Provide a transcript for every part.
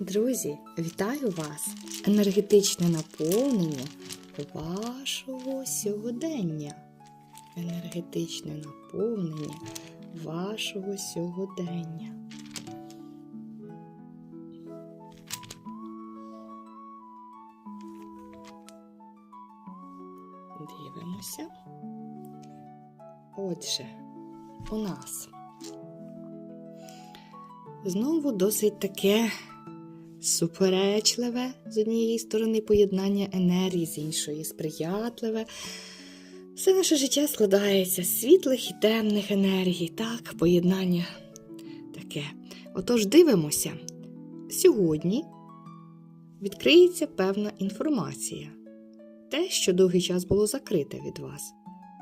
Друзі, вітаю вас! Енергетичне наповнення вашого сьогодення. Енергетичне наповнення вашого сьогодення. Дивимося. Отже, у нас знову досить таке суперечливе з однієї сторони поєднання енергії, з іншої сприятливе. Все наше життя складається з світлих і темних енергій, так, поєднання таке. Отож, дивимося, сьогодні відкриється певна інформація. Те, що довгий час було закрите від вас.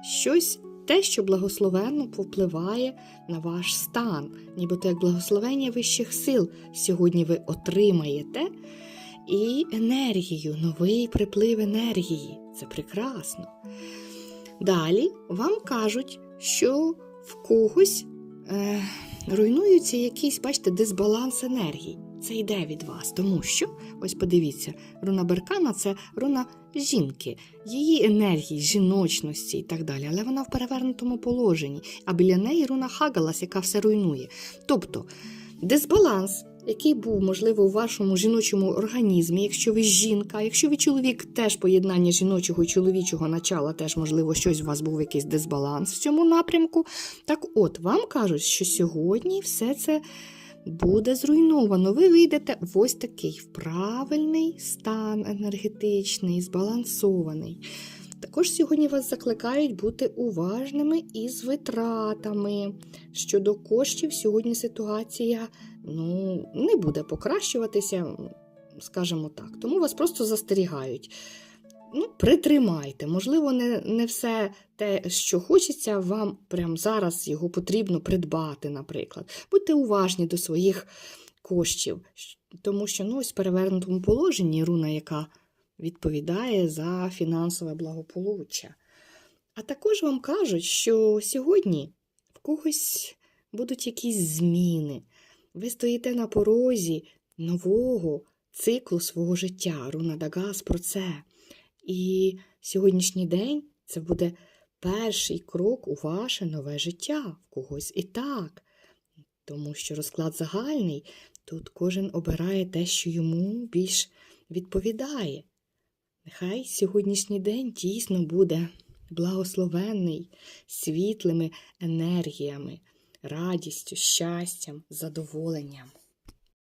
Щось те, що благословенно повпливає на ваш стан, нібито як благословення вищих сил сьогодні ви отримаєте і енергію, новий приплив енергії. Це прекрасно. Далі вам кажуть, що в когось е, руйнуються якийсь, бачите, дисбаланс енергії. Це йде від вас, тому що, ось подивіться, руна Беркана це руна жінки, її енергії, жіночності і так далі, але вона в перевернутому положенні, а біля неї руна Хагалас, яка все руйнує. Тобто дисбаланс, який був, можливо, у вашому жіночому організмі, якщо ви жінка, якщо ви чоловік, теж поєднання жіночого і чоловічого начала, теж, можливо, щось у вас був якийсь дисбаланс в цьому напрямку. Так от, вам кажуть, що сьогодні все це буде зруйновано. Ви вийдете в ось такий правильний стан енергетичний, збалансований. Також сьогодні вас закликають бути уважними із витратами. Щодо коштів, сьогодні ситуація ну, не буде покращуватися, скажімо так. Тому вас просто застерігають. Ну, притримайте. Можливо, не, не все те, що хочеться, вам прямо зараз його потрібно придбати, наприклад. Будьте уважні до своїх коштів, тому що ну, ось в перевернутому положенні руна, яка відповідає за фінансове благополуччя. А також вам кажуть, що сьогодні в когось будуть якісь зміни. Ви стоїте на порозі нового циклу свого життя. Руна Дагас про це. І сьогоднішній день це буде перший крок у ваше нове життя в когось і так. Тому що розклад загальний, тут кожен обирає те, що йому більш відповідає. Нехай сьогоднішній день дійсно буде благословенний світлими енергіями, радістю, щастям, задоволенням.